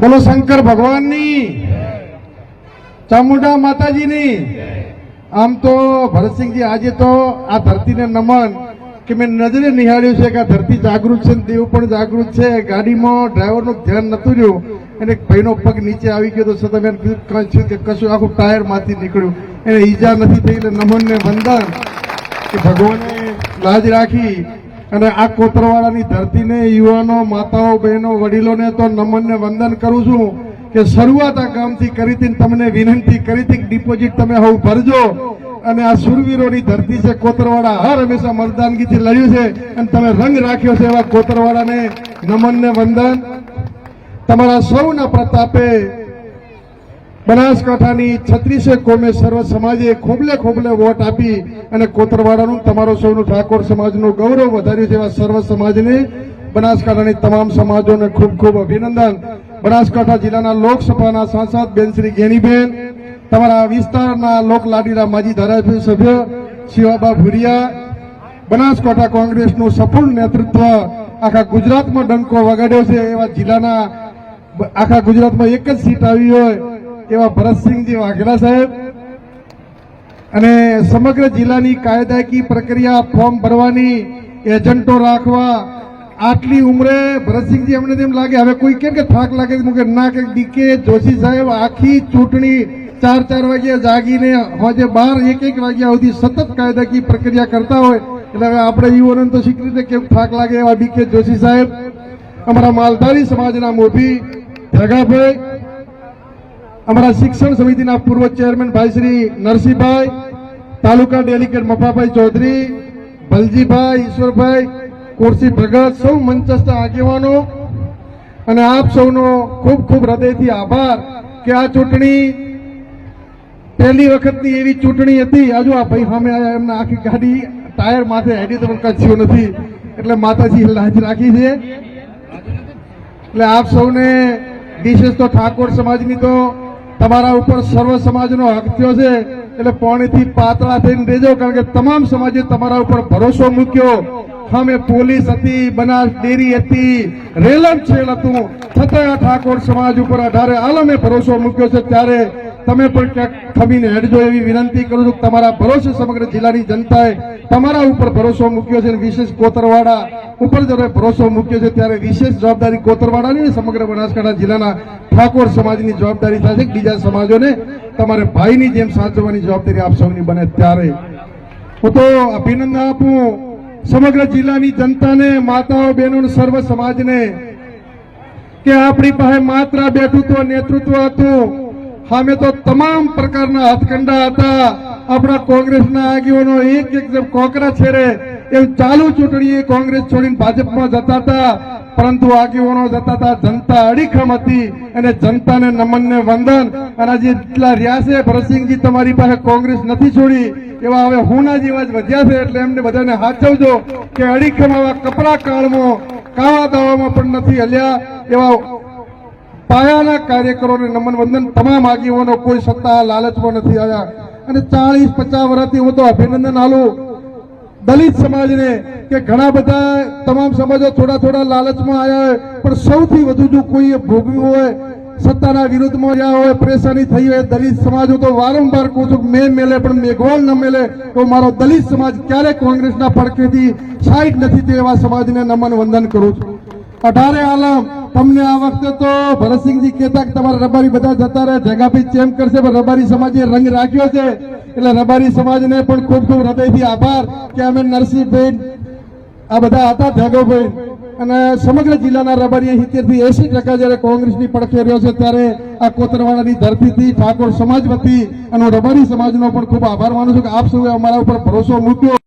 બોલો શંકર ભગવાનની. ચામુંડા માતાજીની. આમ તો ભરતસિંહજી આજે તો આ ધરતીને નમન કે મેં નજરે નિહાળ્યું છે કે આ ધરતી જાગૃત છે દેવ પણ જાગૃત છે. ગાડીમાં ડ્રાઈવરનું ધ્યાન નતું રહ્યું. એક ભાઈનો પગ નીચે આવી ગયો તો છતાં મેં કે કશું આખું ટાયરમાંથી નીકળ્યું. એને ઈજા નથી થઈ એટલે નમનને વંદન. કે ભગવાને લાજ રાખી. અને આ કોતરવાડાની ધરતીને યુવાનો, માતાઓ, બહેનો, વડીલોને તો નમનને વંદન કરું છું કે શરૂઆત આ ગામથી કરી હતી તમને વિનંતી કરી હતી ડિપોઝિટ તમે હવે ભરજો. અને આ સુરવીરોની ધરતી છે, કોતરવાડા હર હંમેશા મતદાનગીથી લડ્યું છે અને તમે રંગ રાખ્યો છે એવા કોતરવાડાને નમનને વંદન. તમારા સૌના પ્રતાપે બનાસકાંઠાની છત્રીસે કોમે સર્વ સમાજે ખોબલે ખોબલે વોટ આપી અને કોતરવાડાનું, તમારો સૌનું ઠાકોર સમાજનું ગૌરવ વધાર્યું છે સર્વ સમાજને. બનાસકાંઠાની તમામ સમાજોને ખૂબ ખૂબ અભિનંદન. બનાસકાંઠા જિલ્લાના લોકસભાના સાંસદ બેન શ્રી ગેનીબેન, તમારા વિસ્તારના લોકલાડીના માજી ધારાસભ્ય સભ્ય શિવાબા ભુરિયા, બનાસકાંઠા કોંગ્રેસનું સફળ નેતૃત્વ આખા ગુજરાતમાં ડંકો વગાડ્યો છે એવા જિલ્લાના, આખા ગુજરાતમાં એક જ સીટ આવી હોય એવા ભરતસિંહજી વાઘેલા સાહેબ. અને સમગ્ર જિલ્લાની કાયદાકીય પ્રક્રિયા ફોર્મ ભરવાની એજન્ટો રાખવા આટલી ઉંમરે ભરતસિંહજી અમને તેમ લાગે, હવે કોઈ કેમ કે થાક લાગે કે ના કે ડીકે જોશી સાહેબ આખી ચૂંટણી ચાર ચાર વાગ્યા જાગીને હોજે બાર, એક એક વાગ્યા સુધી સતત કાયદાકીય પ્રક્રિયા કરતા હોય. એટલે હવે આપણે યુવાનોને તો શીખવી રીતે કેમ થાક લાગે એવા ડીકે જોશી સાહેબ. અમારા માલધારી સમાજના મોભી જગાભાઈ અમારા શિક્ષણ સમિતિના પૂર્વ ચેરમેન ભાઈ શ્રી નરસિંહભાઈ, તાલુકા ડેલિગેટ મફાભાઈ ચૌધરી, ભલજીભાઈ ઈશ્વરભાઈ, કોરસી ભગત, સૌ મંચસ્થ આગેવાનો. અને આપ સૌનો ખૂબ ખૂબ હૃદયથી આભાર કે આ ચૂંટણી પહેલી વખતની એવી ચૂંટણી હતી. હજુ આ ભાઈ સામે એમને આખી ગાડી, ટાયર માથે હેડી તો કચ્યું નથી. એટલે માતાજી લાજ રાખી છે. એટલે આપ સૌને, વિશેષ તો ઠાકોર સમાજની તો તમારા ઉપર સર્વ સમાજનો હક થયો છે, એટલે પોણીથી પાતળા થઈને દેજો કારણ કે તમામ સમાજે તમારા ઉપર ભરોસો મૂક્યો. અમે પોલીસ હતી, બનાસ ડેરી હતી, રેલમ છેલ હતું. છતાં ઠાકોર સમાજ ઉપર અઢારે આલમે ભરોસો મૂક્યો છે, ત્યારે તમે પણ ક્યાંક ખમીને હેડજો એવી વિનંતી કરું છું તમારા ભરોસે સમગ્ર જિલ્લાની જનતાએ તમારા ઉપર ભરોસો મૂક્યો છે વિશેષ કોતરવાડા ઉપર જ્યારે ભરોસો મૂક્યો છે. ત્યારે વિશેષ જવાબદારી કોતરવાડાની સમગ્ર બનાસકાંઠા જિલ્લાના ઠાકોર સમાજની જવાબદારી થશે બીજા સમાજોને તમારે ભાઈની જેમ સાચવવાની જવાબદારી આપ સૌની બને ત્યારે. હું તો અભિનંદન આપું સમગ્ર જિલ્લાની જનતાને, માતાઓ, બહેનો સર્વ સમાજને કે આપણી પાસે માત્ર બેઠું તો નેતૃત્વ હતું. સામે તો તમામ પ્રકારના હાથકંડા હતા. આપણા કોંગ્રેસના આગેવાનો એક એક કોકરા છેડે. એમ ચાલુ ચૂંટણીએ કોંગ્રેસ છોડીને ભાજપમાં જતા હતા. પરંતુ આગેવાનો જતા હતા, જનતા અડીખમ હતી અને જનતાને નમનને વંદન. અને આજે જેટલા રહ્યા છે ભરતસિંહજી તમારી પાસે કોંગ્રેસ નથી છોડી. એવા હવે હુંના જેવા જ વધ્યા છે, એટલે એમને બધાને હાચવજો કે અડીખમ આવા કપરા કાળમાં કાવા દાવામાં પણ નથી હલ્યા. એવા પાયાના કાર્યકરોને નમન વંદન તમામ આગેવાનો કોઈ સત્તા લાલચમાં નથી આવ્યા. અને ચાલીસ પચાસ વર્ષથી હું તો અભિનંદન આલું દલિત સમાજને કે ઘણા બધા તમામ સમાજો થોડા થોડા લાલચમાં આવ્યા હોય, પણ સૌથી વધુ જો કોઈએ ભોગવ્યું હોય, સત્તાના વિરુદ્ધમાં રહ્યા હોય, પરેશાની થઈ હોય, દલિત સમાજ હું તો વારંવાર કહું છું મેં મેલે પણ મેઘવાલ ન મેલે, તો મારો દલિત સમાજ ક્યારે કોંગ્રેસના પડખેથી સાઈડ નથી તેવા સમાજને નમન વંદન કરું છું. અઢારે આલમ તમને આ વખતે તો ભરતસિંહજી કહેતા કે તમારા રબારી બધા જતા રહે જગાભાઈ ચેમ કરશે, પણ રબારી સમાજે રંગ રાખ્યો છે. એટલે રબારી સમાજને પણ ખૂબ ખૂબ હૃદયથી આભાર કે અમે નરસિંહભાઈ આ બધા હતા જગોભાઈ અને સમગ્ર જિલ્લાના રબારી સિત્તેરથી એસી ટકા જયારે કોંગ્રેસની પડખે રહ્યો છે, ત્યારે આ કોતરવાડાની ધરતીથી ઠાકોર સમાજ વતી અને રબારી સમાજનો પણ ખૂબ આભાર માનું છું કે આપ સૌએ અમારા ઉપર ભરોસો મૂક્યો.